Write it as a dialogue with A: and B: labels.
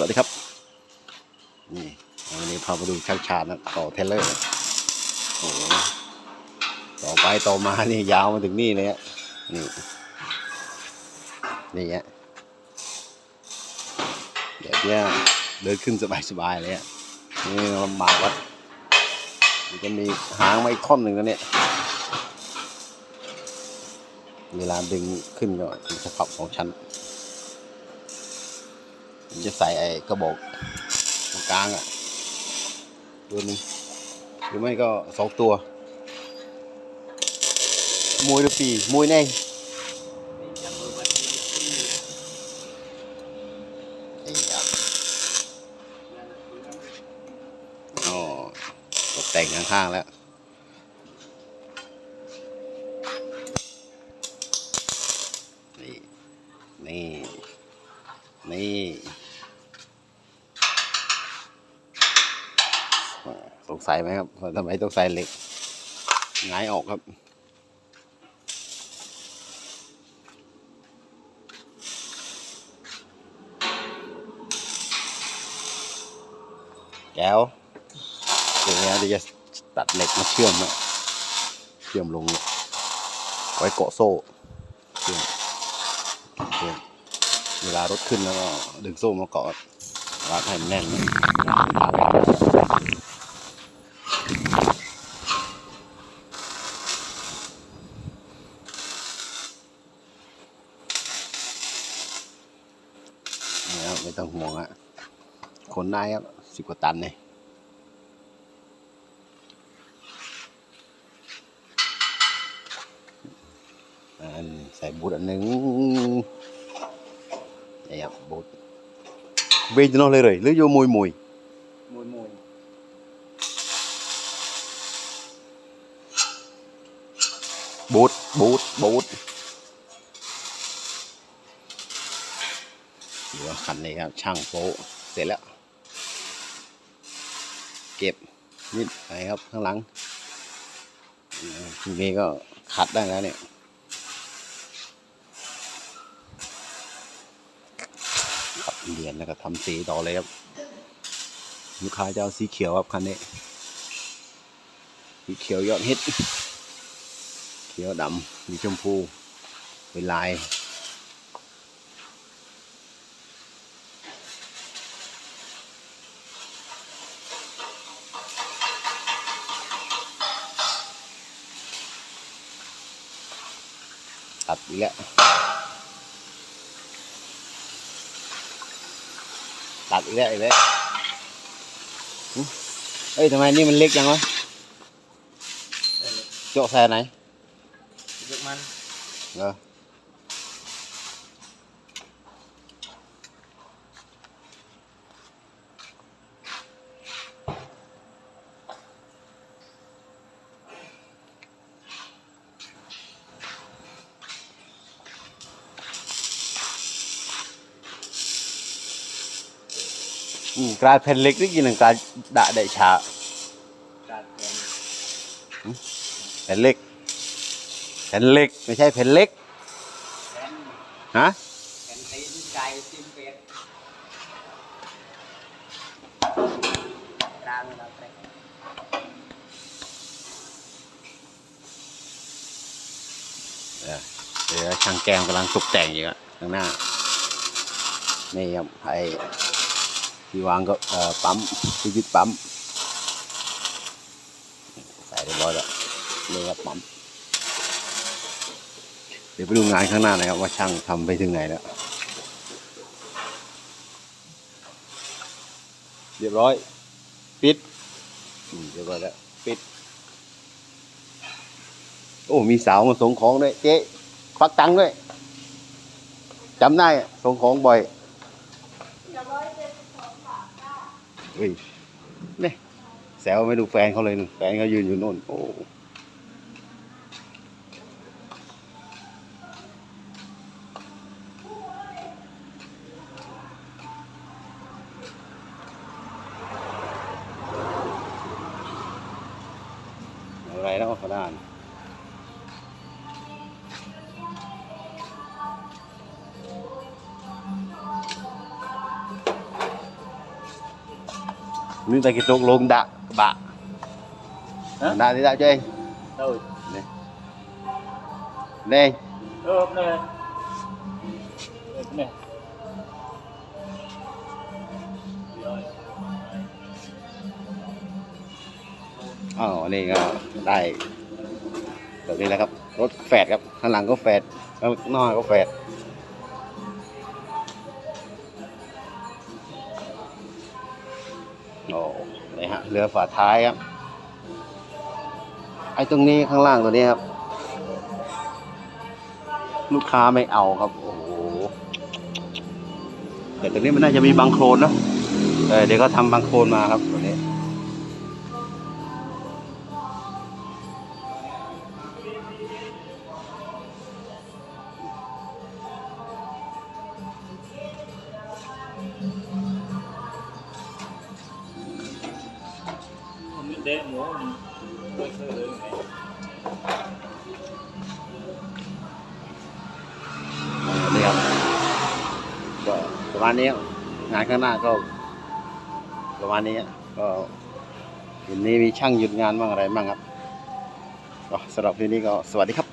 A: วัสดีครับ นี่วันนี้พามาดูช่างชาญนะต่อเทเลอร์โอ้ต่อไปต่อมานี่ยาวมาถึงนี่เลยฮะนี่นี่ฮะเดี๋ยวเนี่ยเดินขึ้นสบายๆเลยฮะนี่ลำบากวัดมันจะมีหางมาอีกท่อนหนึ่งแล้วเนี่ยเวลาดึงขึ้นก็จะปรับสองชั้น จะใส่ไอ้กระบอกตรงกลางอะตัวนึงหรือไม่ก็สองตัวมวยหรือปีมวยแน่ไอ้ยะอ๋อตกแต่งข้างๆแล้วนี่ นี่ นี่ สงสัยไหมครับทำไมต้องใส่เหล็กหงายออกครับ แก้วเดี๋ยวนี้เดี๋ยวจะตัดเหล็กมาเชื่อมอะเชื่อมลง ไว้เกาะโซ่เชื่อมเชื่อมเวลารถขึ้นแล้วก็ดึงโซ่มาเกาะรัดให้มันแน่นนะ นี่ครับไม่ต้องห่วงอะขนได้ครับสิบกว่าตันเนี่ยอันใส่บูทอันหนึ่ง Đây ạ, bột Về cho nó lên rồi, lấy vô mùi mùi
B: มวยมวย
A: Bột, bột, bột Ủa, khăn này ครับ ช่างโป๊เสร็จแล้ว เก็บนิดไปครับข้างหลังทีนี้ก็ขัดได้แล้วเนี่ยขัดเหรียนแล้วก็ทำสีต่อเลยครับลูกค้าจะเอาสีเขียวครับคันนี้สีเขียวยอดฮิตเขียวดำมีชมพูเป็นลาย ตัดอีกแล้วตัดอีกแล้วอีกแล้วหึเอ้ยทำไมนี่มันเล็กจังวะ
B: ได้เลย
A: เจาะใส่ไหน
B: ยกมัน
A: เหรอ กลายเป็นเล็กนี่กินหนึ่งกลายดะได้ช้า
B: การแทน
A: แผ่นเล็กแผ่นเล็กไม่ใช่แผ่นเล็ก
B: แทน
A: ฮะ
B: แทนตีนไก่จิ้มเป็ดกลางเราไป
A: เออเดี๋ยวช่างแกงกำลังตกแต่งอยู่อะข้างหน้า นี่ครับไอ้ ที่วางก็ปั๊มที่ยึดปั๊มใส่เรียบร้อยแล้วนี่ครับปั๊มเดี๋ยวไปดูงานข้างหน้านะครับ ว่าช่างทำไปถึงไหนแล้ว เรียบร้อย ปิดเรียบร้อยแล้วปิด โอ้ มีสาวมาส่งของด้วยเจ๊ควักตังค์ด้วยจำได้ส่งของบ่อย เฮ้ยเนี่ยแซวไม่ดูแฟนเขาเลยนู่นแฟนเขายืนอยู่โน่นโอ้อะไรแล้วขนาด Miếng tay cái tốt luôn đạ bạ
B: Hả?
A: Đạ đi đạ cho anh
B: đâu
A: Đây
B: ơ này này rồi
A: อ๋อนี่ก็ได้แบบนี้แหละครับ รถแฝดครับ ข้างหลังก็แฝดข้างหน้าก็แฝด เรือฝาท้ายครับ ไอ้ตรงนี้ข้างล่างตัวนี้ครับ ลูกค้าไม่เอาครับ โอ้โหแต่ตรงนี้มันน่าจะมีบางโคลนนะเเดี๋ยวก็ทำบางโคลนมาครับตัวนี้
B: mình để múa mình quay sơ rồi này
A: นี่ครับก็ประมาณนี้งานข้างหน้าก็ ประมาณนี้ก็เห็นนี้มีช่างหยุดงานบ้างอะไรบ้างครับสำหรับที่นี้ก็สวัสดีครับ